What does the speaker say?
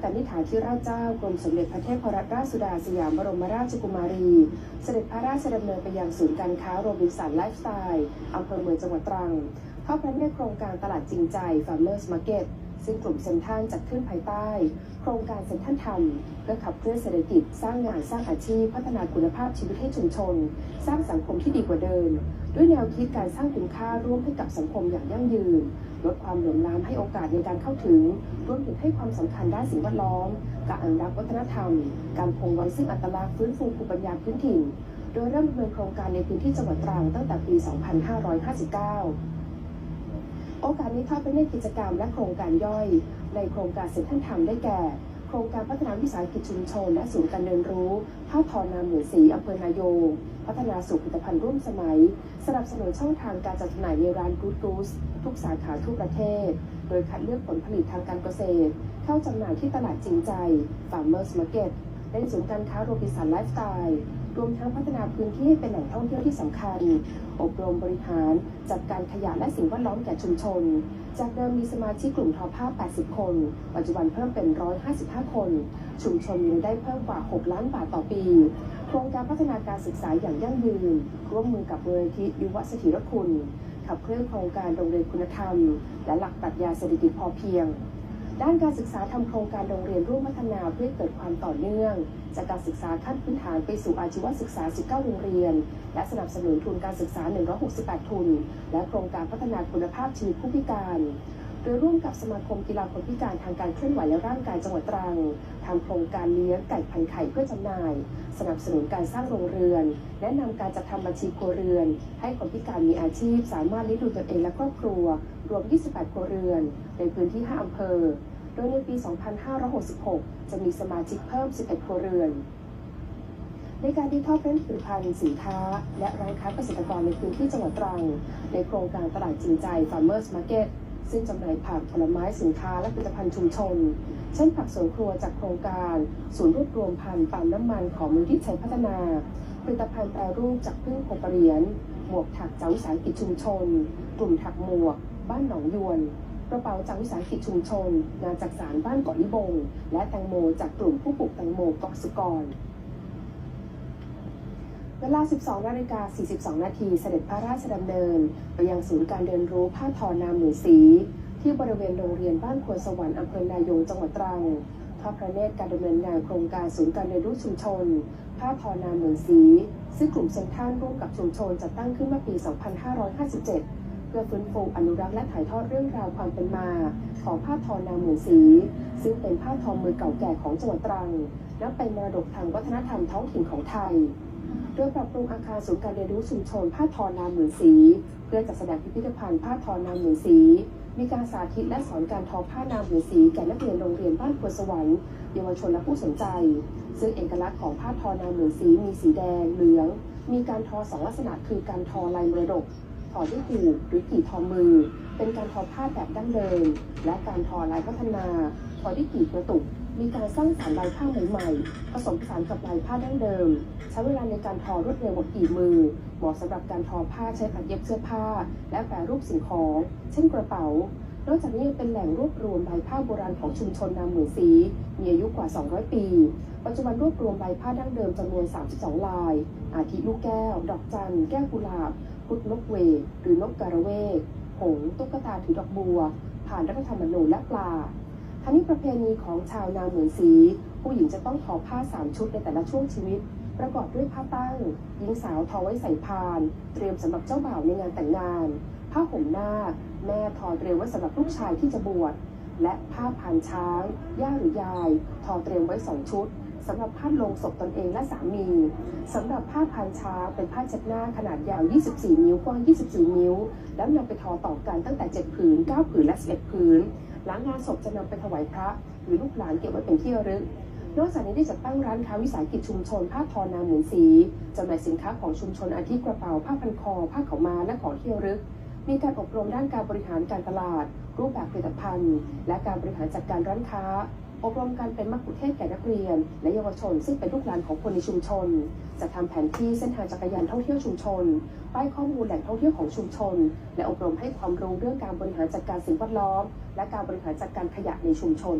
แต่นิฐาที่ราชเจ้ากรมสมเด็จพระเทพรัตนราชสุดาสยามบรมราชกุมารี เสด็จพระราชดำเนินไปยังศูนย์การค้าโรบินสันไลฟ์สไตล์อำเภอเมืองจังหวัดตรัง เข้าพระเนตรโครงการตลาดจริงใจ Farmers Market ซึ่งกลุ่มเซนทรัลจัดขึ้นภายใต้ โครงการเซนทรัลทำเพื่อขับเคลื่อนเศรษฐกิจสร้างงานสร้างอาชีพ พัฒนาคุณภาพชีวิตให้ชุมชน สร้างสังคมที่ดีกว่าเดิม ด้วยแนวคิดการสร้างคุณค่าร่วมให้กับสังคมอย่างยั่งยืน ลดความเหลื่อมล้ำให้โอกาสในการเข้าถึงรวมถึงให้ความสำคัญด้านสิ่งแวดล้อม การอนุรักษ์วัฒนธรรม การคงไว้ซึ่งอัตลักษณ์ฟื้นฟูภูมิปัญญาพื้นถิ่น โดยเริ่มดำเนินโครงการในพื้นที่จังหวัดตรังตั้งแต่ปี 2559 โอกาสนี้ทอดเป็นเนกิจกรรมและโครงการย่อย ในโครงการเซ็นทรัลธรรมได้แก่ โครงการพัฒนาวิสาหกิจชุมชน และศูนย์การเรียนรู้ผ้าทอนามหนือสีอำเภอนายงพัฒนาสู่ผลิตภัณฑ์ร่วมสมัย สนับสนุนช่องทางการจัดจำหน่ายในร้านกู๊ดกูสทุกสาขาทั่วประเทศ โดยคัดเลือกผลผลิตทางการเกษตร เข้าจำหน่ายที่ตลาดจริงใจ Farmers Market ในศูนย์การค้าโรบินสันไลฟ์สไตล์ รวมทั้งพัฒนาพื้นที่ให้เป็นแหล่งท่องเที่ยวที่สำคัญ อบรมบริหาร จัดการขยะและสิ่งแวดล้อมแก่ชุมชน จากเดิมมีสมาชิกกลุ่มทอผ้า 80 คน ปัจจุบันเพิ่มเป็น 155 คน ชุมชนมีรายได้เพิ่มกว่า 6 ล้านบาทต่อปี โครงการพัฒนาการศึกษาอย่างยั่งยืน ร่วมมือกับมูลนิธิยุวสถิรคุณขับเคลื่อนโครงการโรงเรียนคุณธรรม และหลักปรัชญาเศรษฐกิจพอเพียง ด้านการศึกษาทำโครงการโรงเรียนร่วมพัฒนาเพื่อเกิดความต่อเนื่อง จากการศึกษาขั้นพื้นฐานไปสู่อาชีวศึกษา 19 โรงเรียน และสนับสนุนทุนการศึกษา 168 ทุน และโครงการพัฒนาคุณภาพชีวิตผู้พิการ โดยร่วมกับสมาคมกีฬาคนพิการทางการเคลื่อนไหวและร่างกายจังหวัดตรังทำโครงการเลี้ยงไก่พันไข่เพื่อจำหน่าย สนับสนุนการสร้างโรงเรือน แนะนำการจัดทำบัญชีครัวเรือน ให้คนพิการมีอาชีพ สามารถเลี้ยงดูตนเองและครอบครัว รวม 28 ครัวเรือน ในพื้นที่ 5 อำเภอ โดยในปี 2566 จะมีสมาชิกเพิ่ม 11 ครัวเรือนในการที่ทอดเป็นผลิตภัณฑ์สินค้า และร้านค้าเกษตรกรในพื้นที่จังหวัดตรัง ในโครงการตลาดจริงใจ Farmers Market ซึ่งจำหน่ายผักผลไม้สินค้าและผลิตภัณฑ์ชุมชน เช่นผักสวนครัวจากโครงการ ศูนย์รวบรวมพันธุ์ปาล์มน้ำมันของมูลที่ชัยพัฒนาผลิตภัณฑ์แปรรูปจากพึ่งโคปเรียญหมวกถักจากวิสาหกิจชุมชน กลุ่มถักหมวก บ้านหนองยวนกระเป๋าจากวิสาหกิจชุมชน งานจากสารบ้านเกาะลิบง และแตงโมจากกลุ่มผู้ปลูกแตงโมเกาะสุกร เวลา 12 นาฬิกา 42 นาทีเสด็จพระราชดำเนิน ไปยังศูนย์การเรียนรู้ผ้าทอนามหมื่นสี ที่บริเวณโรงเรียนบ้านควนสวรรค์อำเภอนายงจังหวัดตรังทอดพระเนตรการดำเนินงานโครงการศูนย์การเรียนรู้ชุมชน ผ้าทอนามหมื่นสี ซึ่งกลุ่มเซนทรันร่วมกับชุมชนจัดตั้งขึ้นเมื่อปี 2557 เพื่อฟื้นฟูอนุรักษ์และถ่ายทอดเรื่องราวความเป็นมา ของผ้าทอนามหมื่นสี ซึ่งเป็นผ้าทอมือเก่าแก่ของจังหวัดตรัง นับเป็นมรดกทางวัฒนธรรมท้องถิ่นของไทย โดยปรับปรุงอาคารศูนย์การเรียนรู้ชุมชนผ้าทอนามหมื่นสี เพื่อจัดแสดงพิพิธภัณฑ์ผ้าทอนามหมื่นสี มีการสาธิตและสอนการทอผ้านามหมื่นสีแก่นักเรียนโรงเรียนบ้านควนสวรรค์เยาวชนและผู้สนใจ ซึ่งเอกลักษณ์ของผ้าทอนามหมื่นสีมีสีแดงเหลือง มีการทอสองลักษณะคือการทอลายมรดกทอด้วยหูหรือกี่ทอมือ เป็นการทอผ้าแบบดั้งเดิมและการทอลายพัฒนาทอด้วยกี่กระตุก มีการสร้างสรรลายผ้าใหม่ๆผสมผสานกับลายผ้าดั้งเดิม ใช้เวลาในการทอรวดเร็วกว่ากี่มือ เหมาะสำหรับการทอผ้าใช้ตัดเย็บเสื้อผ้า และแปรรูปสิ่งของ เช่นกระเป๋า นอกจากนี้ยังเป็นแหล่งรวบรวมลายผ้าโบราณของชุมชนนามหมื่สีมีอายุกว่า 200 ปี ปัจจุบันรวบรวมลายผ้าดั้งเดิมจำนวน 32 ลาย อาทิลูกแก้ว ดอกจันแก้วกุหลาบพุทธนกเวกหรือนกกระเวกหงส์ตุ๊กตาถือดอกบัวผ่านรัฐธรรมนูญและปลา ทั้งนี้ประเพณีของชาวนาเหมือนสี ผู้หญิงจะต้องทอผ้าสามชุดในแต่ละช่วงชีวิต ประกอบด้วยผ้าตั้งหญิงสาวทอไว้ใส่พาน เตรียมสำหรับเจ้าบ่าวในงานแต่งงาน ผ้าห่มหน้า แม่ทอเตรียมไว้สำหรับลูกชายที่จะบวชและผ้าพานช้าง ย่าหรือยาย ทอเตรียมไว้สองชุดสำหรับผ้าลงศพตนเองและสามีสำหรับผ้าพานช้างเป็นผ้าเช็ดหน้าขนาดยาว 24 นิ้วกว้าง 24 นิ้ว แล้วนำไปทอต่อกันตั้งแต่ 7 ผืน 9 ผืนและ 11 ผืน หลังงานศพจะนำไปถวายพระ หรือลูกหลานเก็บไว้เป็นที่ระลึก นอกจากนี้ได้จัดตั้งร้านค้าวิสาหกิจชุมชนผ้าทอนาเหมือนสีจำหน่ายสินค้าของชุมชนอาทิกระเป๋าผ้าพันคอ ผ้าขาวม้าและของที่ระลึก มีการอบรมด้านการบริหารการตลาด รูปแบบผลิตภัณฑ์ และการบริหารจัดการร้านค้า อบรมการเป็นมักคุเทศแก่นักเรียน และเยาวชน ซึ่งเป็นลูกหลานของคนในชุมชน จะทำแผนที่เส้นทางจักรยานท่องเที่ยวชุมชน ป้ายข้อมูลแหล่งท่องเที่ยวของชุมชน และอบรมให้ความรู้เรื่องการบริหารจัดการสิ่งแวดล้อม และการบริหารจัดการขยะในชุมชน